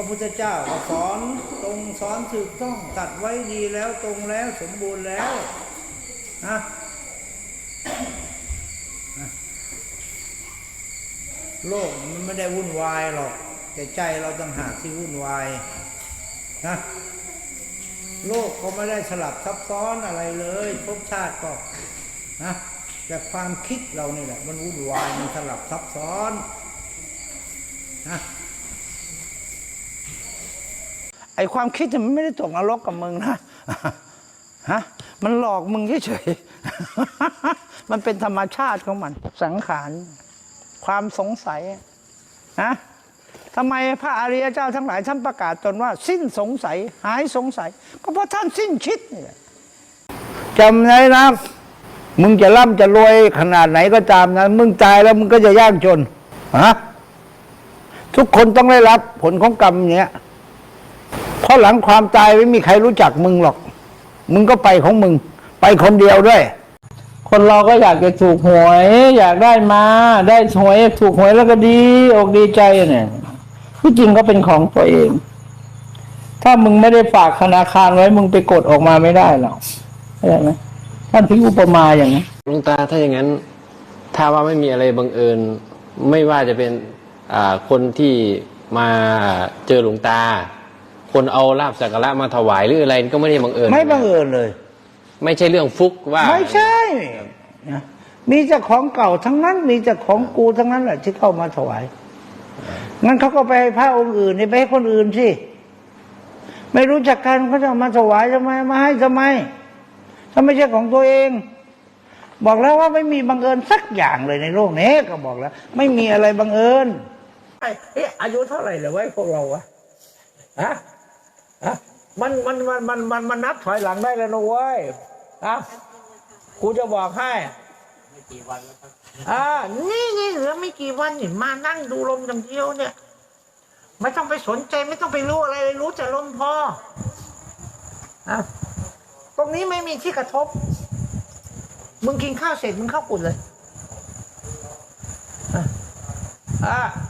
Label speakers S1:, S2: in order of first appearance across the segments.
S1: ระพุทธเจ้าก็สอนตรงสอนถูกต้องตัดไว้ดีแล้วตรงแล้วสมบูรณ์แล้วนะโลกมันไม่ได้วุ่นวายหรอก แต่ใจเราต่างหากที่วุ่นวายนะโลกก็ไม่ได้สลับซับซ้อนอะไรเลยภพชาติก็นะแต่ความคิดเรานี่แหละ มันวุ่นวายมันสลับซับซ้อนนะ อความคิดมันไม่ได้ตกนรกกับมึงนะฮะมันหลอกมึงเฉยๆ มันเป็นธรรมชาติของมัน สังขาร ความสงสัยฮะทำไมพระอริยเจ้าทั้งหลายท่านประกาศตนว่า สิ้นสงสัย หายสงสัย ก็เพราะท่านสิ้นคิดนี่จำไว้นะมึงจะร่ำจะรวยขนาดไหนก็ตามนะมึงตายแล้วมึงก็จะยากจนฮะทุกคนต้องได้รับผลของกรรมเนี้ย ราะหลังความตายไม่มีใครรู้จักมึงหรอก มึงก็ไปของมึง ไปคนเดียวด้วย
S2: คนเราก็อยากจะถูกหวย อยากได้มา ได้หวยถูกหวยแล้วก็ดีอกดีใจเนี่ยที่จริงก็เป็นของตัวเอง ถ้ามึงไม่ได้ฝากธนาคารไว้ มึงไปกดออกมาไม่ได้หรอกเข้าใจไหมท่านพิอุปมาอย่างนี้
S3: หลุงตาถ้าอย่างนั้น ถ้าว่าไม่มีอะไรบังเอิญ ไม่ว่าจะเป็นอ่าคนที่มาเจอหลวงตา คนเอาลาบสักการะมาถวายหรืออะไรก็ไม่ได้บังเอิญ
S1: ไม่บังเอิญเลย
S3: ไม่ใช่เรื่องฟุกว่า
S1: ไม่ใช่นะมีแต่ของเก่าทั้งนั้น มีแต่ของกูทั้งนั้นแหละที่เข้ามาถวายงั้นเขาก็ไปให้พระองค์อื่นนี่ไปให้คนอื่นสิไม่รู้จักกันเขาจะเอามาถวายทำไมมาให้ทำไมถ้าไม่ใช่ของตัวเอง บอกแล้วว่าไม่มีบังเอิญสักอย่างเลยในโลกนี้ก็บอกแล้ว ไม่มีอะไรบังเอิญเอ๊ะอายุเท่าไหร่เลยไว้พวกเราอะฮะ ฮะมันมันมันมันมันมันนับถอยหลังได้แล้วนะเว้ยอะกูจะบอกให้ไม่กี่วันแล้วครับอ่านี่นี่เหลือไม่กี่วันนี่มานั่งดูลมอย่างเดียวเนี่ย ไม่ต้องไปสนใจไม่ต้องไปรู้อะไรเลยรู้แต่ลมพออะตรงนี้ไม่มีที่กระทบ มึงกินข้าวเสร็จมึงเข้ากุดเลยอะอะอะพ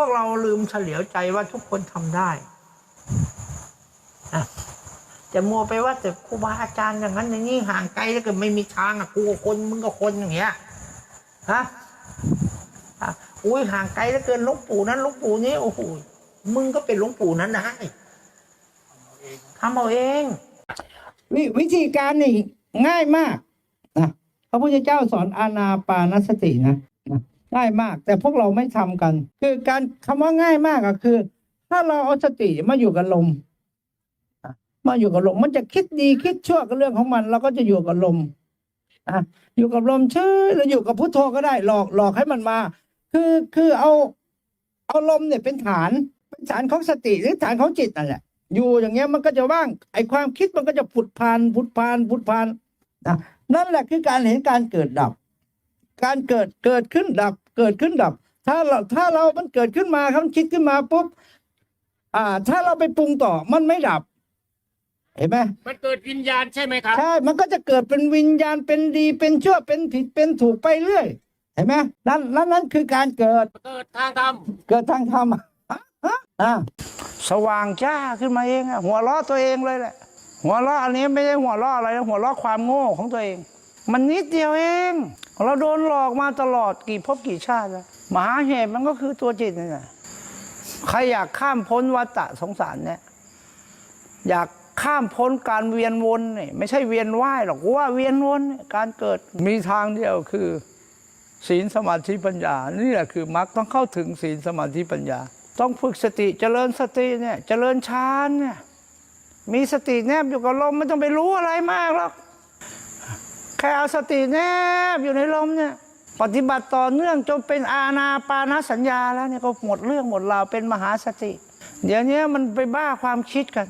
S1: วกเราลืมเฉลียวใจว่าทุกคนทำได้อะจะมัวไปว่าแต่ครูบาอาจารย์อย่างนั้นอย่างนี้ห่างไกลแล้วก็ไม่มีทางอะกูก็คนมึงก็คนอย่างเงี้ยฮะอุ้ยห่างไกลแล้วเกินหลวงปู่นั้นหลวงปู่นี้โอ้โหมึงก็เป็นหลวงปู่นั้นได้ทำเอาเองวิวิธีการนี่ง่ายมากนะพระพุทธเจ้าสอนอานาปานสตินะ ง่ายมาก แต่พวกเราไม่ทำกัน คือการคำว่าง่ายมากก็คือ ถ้าเราเอาสติมาอยู่กับลมมาอยู่กับลมมันจะคิดดีคิดชั่วก็เรื่องของมัน เราก็จะอยู่กับลมอะอยู่กับลมเฉยเราอยู่กับพุทโธก็ได้หลอกหลอกให้มันมา คือคือเอา เอาลมเนี่ยเป็นฐานเป็นฐานของสติหรือฐานของจิตนั่นแหละอยู่อย่างเงี้ยมันก็จะว่าง ไอความคิดมันก็จะผุดพานผุดพานผุดพานนะนั่นแหละคือการเห็นการเกิดดับ การเกิดเกิดขึ้นดับเกิดขึ้นดับ ถ้าเราถ้าเรามันเกิดขึ้นมาครับมันคิดขึ้นมาปุ๊บอ่า ถ้าเราไปปรุงต่อมันไม่ดับ เห็นไหม
S4: มันเกิดวิญญาณใช่ไหมครับ
S1: ใช่มันก็จะเกิดเป็นวิญญาณเป็นดีเป็นชั่วเป็นผิดเป็นถูกไปเรื่อย เห็นไหมนั่นนั่นนั่นคือการเกิด
S4: เกิดทางธรรม
S1: เกิดทางธรรมอะอะสว่างจ้าขึ้นมาเองอะหัวเราะตัวเองเลยแหละหัวเราะอันนี้ไม่ใช่หัวเราะอะไรนะหัวเราะความโง่ของตัวเอง มันนิดเดียวเอง เราโดนหลอกมาตลอดกี่ภพกี่ชาติแล้วมหาเหตุมันก็คือตัวจิตนี่แหละใครอยากข้ามพ้นวัฏสงสารเนี่ยอยากข้ามพ้นการเวียนวนเนี่ยไม่ใช่เวียนว่ายหรอกว่าเวียนวนการเกิดมีทางเดียวคือ ศีลสมาธิปัญญา นี่แหละคือมรรคต้องเข้าถึงศีลสมาธิปัญญา ต้องฝึกสติเจริญสติเนี่ยเจริญฌานเนี่ยมีสติแนบอยู่กับลมไม่ต้องไปรู้อะไรมากหรอก แค่เอาสติแนบอยู่ในลมเนี่ยปฏิบัติต่อเนื่องจนเป็นอาณาปานสัญญาแล้วเนี่ยก็หมดเรื่องหมดราวเป็นมหาสติ เดี๋ยวนี้มันไปบ้าความคิดกัน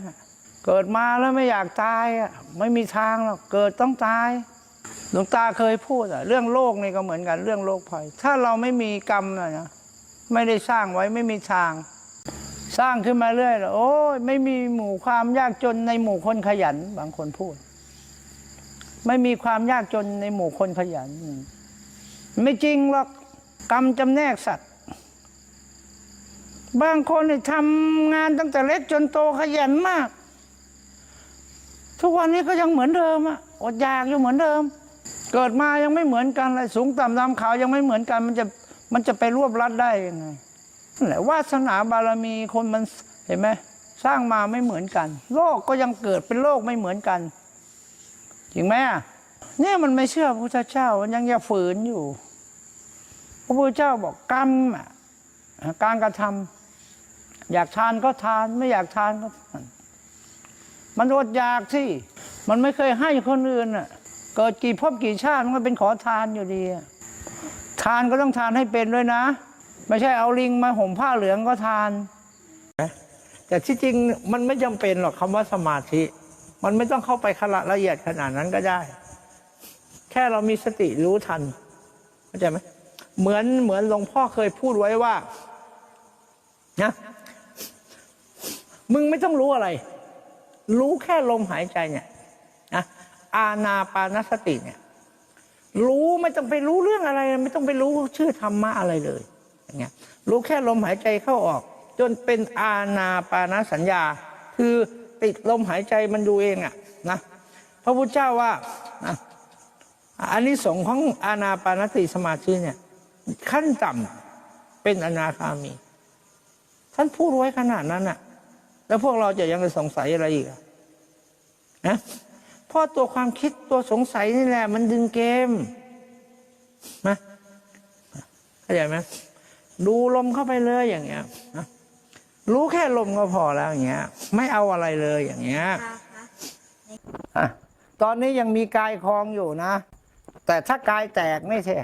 S1: เกิดมาแล้วไม่อยากตายอะไม่มีทางหรอกเกิดต้องตายหลวงตาเคยพูดอะเรื่องโลกนี่ก็เหมือนกันเรื่องโลกภัย ถ้าเราไม่มีกรรมนะนะไม่ได้สร้างไว้ไม่มีทาง สร้างขึ้นมาเรื่อยแล้วโอ้ยไม่มีหมู่ความยากจนในหมู่คนขยันบางคนพูด ไม่มีความยากจนในหมู่คนขยัน ไม่จริงหรอกกรรมจำแนกสัตว์ บางคนเนี่ยทำงานตั้งแต่เล็กจนโตขยันมาก ทุกวันนี้ก็ยังเหมือนเดิมอะอดอยากอยู่เหมือนเดิม เกิดมายังไม่เหมือนกันเลยสูงต่ำดำขาวยังไม่เหมือนกันมันจะมันจะไปรวบรัดได้ยังไงแหละวาสนาบารมีคนมันเห็นไหมสร้างมาไม่เหมือนกัน โลกก็ยังเกิดเป็นโลกไม่เหมือนกัน จริงไหมอะเนี่ยมันไม่เชื่อพระพุทธเจ้า มันยังจะฝืนอยู่ พระพุทธเจ้าบอกกรรมอะการกระทำอยากทานก็ทาน ไม่อยากทานก็ทานมันอดอยากที่ มันไม่เคยให้คนอื่นอะ เกิดกี่ภพกี่ชาติมันก็เป็นขอทานอยู่ดีทานก็ต้องทานให้เป็นด้วยนะ ไม่ใช่เอาลิงมาห่มผ้าเหลืองก็ทานแต่ที่จริงมันไม่จำเป็นหรอกคำว่าสมาธิ มันไม่ต้องเข้าไปขละละเอียดขนาดนั้นก็ได้ แค่เรามีสติรู้ทันเข้าใจไหมเหมือนเหมือนหลวงพ่อเคยพูดไว้ว่านะมึงไม่ต้องรู้อะไร รู้แค่ลมหายใจเนี่ยนะอาณาปานสติเนี่ย รู้ไม่ต้องไปรู้เรื่องอะไร ไม่ต้องไปรู้ชื่อธรรมะอะไรเลยอย่างเงี้ยรู้แค่ลมหายใจเข้าออก จนเป็นอาณาปานสัญญา คือ ติดลมหายใจมันดูเองอะนะพระพุทธเจ้าว่านะอันนี้สงของอาณาปานสติสมาธิเนี่ย ขั้นต่ำเป็นอนาคามี ท่านพูดไว้ขนาดนั้นอะแล้วพวกเราจะยังสงสัยอะไรอีกนะเพราะตัวความคิดตัวสงสัยนี่แหละ มันดึงเกมนะเข้าใจไหมดูลมเข้าไปเลยอย่างเงี้ยนะ รู้แค่ลมก็พอแล้วอย่างเงี้ย ไม่เอาอะไรเลยอย่างเงี้ยอะตอนนี้ยังมีกายคลองอยู่นะ แต่ถ้ากายแตกไม่ใช่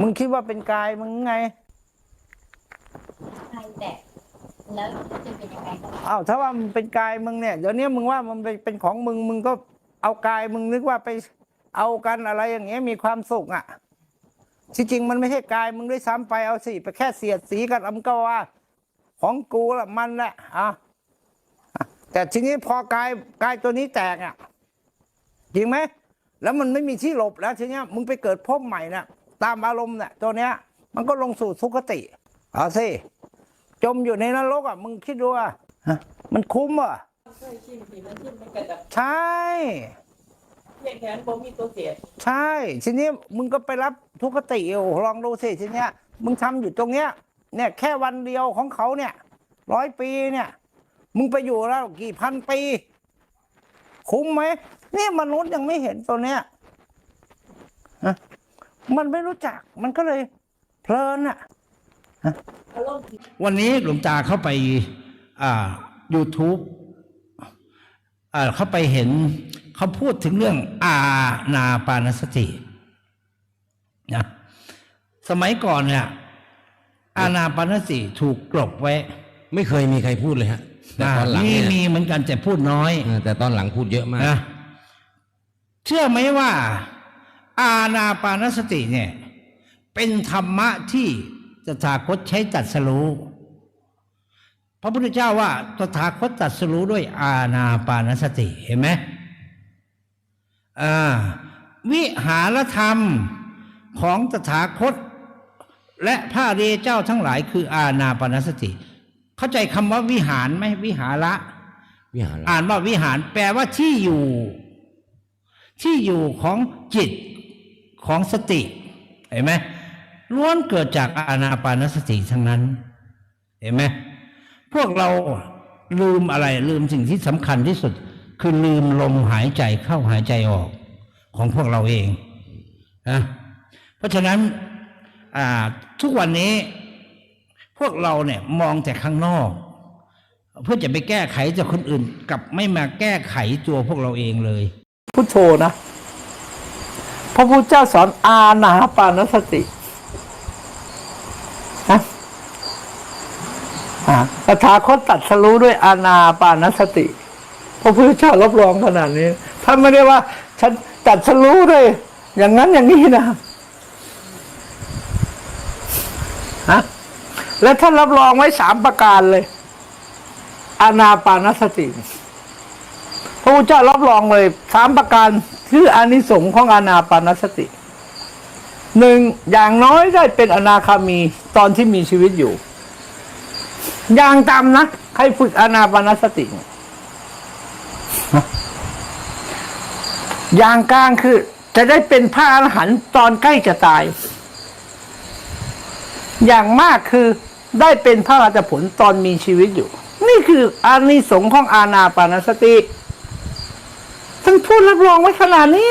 S1: มึงคิดว่าเป็นกายมึงไง
S5: ใครแตกแล้วจะเป็นยังไงก็
S1: อ้าวถ้าว่ามันเป็นกายมึงเนี่ยเดี๋ยวนี้มึงว่ามันเป็นเป็นของมึงมึงก็เอากายมึงนึกว่าไปเอากันอะไรอย่างเงี้ยมีความสุขอะที่จริงมันไม่ใช่กายมึงด้วยซ้ำไปเอาสิไปแค่เสียดสีกันอำก็ว่า ของกูละมันแหละอะแต่ทีนี้พอกายกายตัวนี้แตกอะจริงไหมแล้วมันไม่มีที่หลบแล้วทีเนี้ยมึงไปเกิดภพใหม่น่ะตามอารมณ์เนี่ยตัวเนี้ย มันก็ลงสู่สุคติเอาสิจมอยู่ในนรกอะ มึงคิดดูอะมันคุ้มอะ
S6: เคยชิมสิมันชิมมันก็จะ
S1: ใช่
S6: เพียงแค่นั้นบ่มีตัวเสีย
S1: ใช่ทีนี้มึงก็ไปรับทุกขติโอ้โลองดูสิทีเนี้ยมึงทำอยู่ตรงเนี้ย เนี่ยแค่วันเดียวของเขาเนี่ยร้อยปีเนี่ย มึงไปอยู่แล้วกี่พันปี คุ้มไหมนี่มนุษย์ยังไม่เห็นตัวเนี้ยมันไม่รู้จักมันก็เลยเพลินอะวันนี้หลวงตาเข้าไป อ่า YouTube อ่าเข้าไปเห็นเขาพูดถึงเรื่องอาณาปานสตินะสมัยก่อนเนี่ย อาณาปานสติถูกกลบไว้
S7: ไม่เคยมีใครพูดเลยฮะแต่ตอนหลัง
S1: มี
S7: เนี่ย
S1: มีเหมือนกันแต่พูดน้อย
S7: เออแต่ตอนหลังพูดเยอะมาก
S1: นะเชื่อไหมว่า อาณาปานสติเนี่ย เป็นธรรมะที่ตถาคตใช้ตรัดสรู้พระพุทธเจ้าว่าตถาคตตรัดสรู้ด้วยอาณาปานสติเห็นไหมอ่าวิหารธรรมของตถาคต และพระอริยเจ้าทั้งหลายคืออาณาปานสติ เข้าใจคำว่าวิหารไหมวิหาระ
S7: วิหาร
S1: อ่านว่าวิหารแปลว่าที่อยู่ ที่อยู่ของจิตของสติ เห็นไหมล้วนเกิดจากอานาปานสติทั้งนั้น เห็นไหมพวกเราลืมอะไรลืมสิ่งที่สำคัญที่สุด คือลืมลมหายใจเข้าหายใจออกของพวกเราเองนะเพราะฉะนั้นอ่า ทุกวันนี้พวกเราเนี่ยมองแต่ข้างนอก เพื่อจะไปแก้ไขจากคนอื่นกลับไม่มาแก้ไขตัวพวกเราเองเลยพุทโธนะพระพุทธเจ้าสอนอาณาปานสตินะอาตถาคตตัดสรู้ด้วยอาณาปานสติ พระพุทธเจ้ารับรองขนาดนี้ท่านไม่ได้ว่า ฉันตัดสรู้ด้วย อย่างนั้นอย่างนี้นะฮะ และท่านรับรองไว้สามประการเลย อานาปานสติ พระพุทธเจ้ารับรองเลยสามประการคืออานิสงส์ของอานาปานสติหนึ่งอย่างน้อยได้เป็นอนาคามีตอนที่มีชีวิตอยู่ อย่างต่ำนะใครฝึกอานาปานสตินะอย่างกลางคือ จะได้เป็นพระอรหันต์ตอนใกล้จะตาย อย่างมากคือ ได้เป็นพระราชผลตอนมีชีวิตอยู่ นี่คืออานิสงส์ของอาณาปานสติท่านพูดรับรองไว้ขนาดนี้